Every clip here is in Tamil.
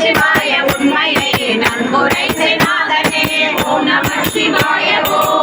శివాయ ఉన్మయే నంబురైసే నాదనే ఓ నమ శివాయ ఓ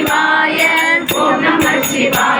சிவாய ஓம் நம சிவாய.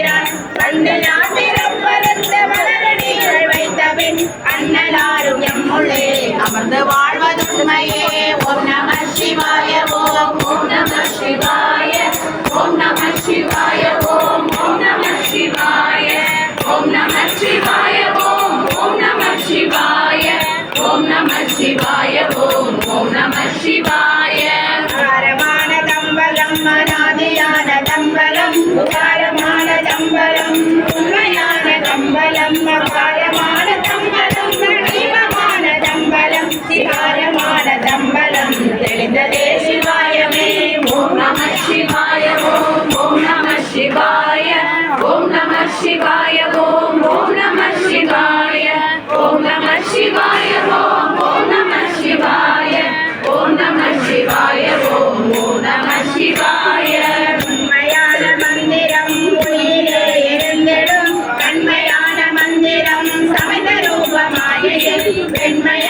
பிறன் வந்து நாட்டிடம் வளர்ந்த வளரடிகள் வைத்தபின் அண்ணலாரும் எம்முள்ளே அமர்ந்து வாழ்வதுமையே ஓம் நம சிவாய ஓம் ஓம் நம சிவாய ஓம் நம சிவாய ஓம் ஓம் நம சிவாய ஓம் நம சிவாய ஓம் ஓம் நம சிவாய ஓம் நம சிவாய ஓம் ஓம் நம சிவாய. பரமான சிதம்பரம் in my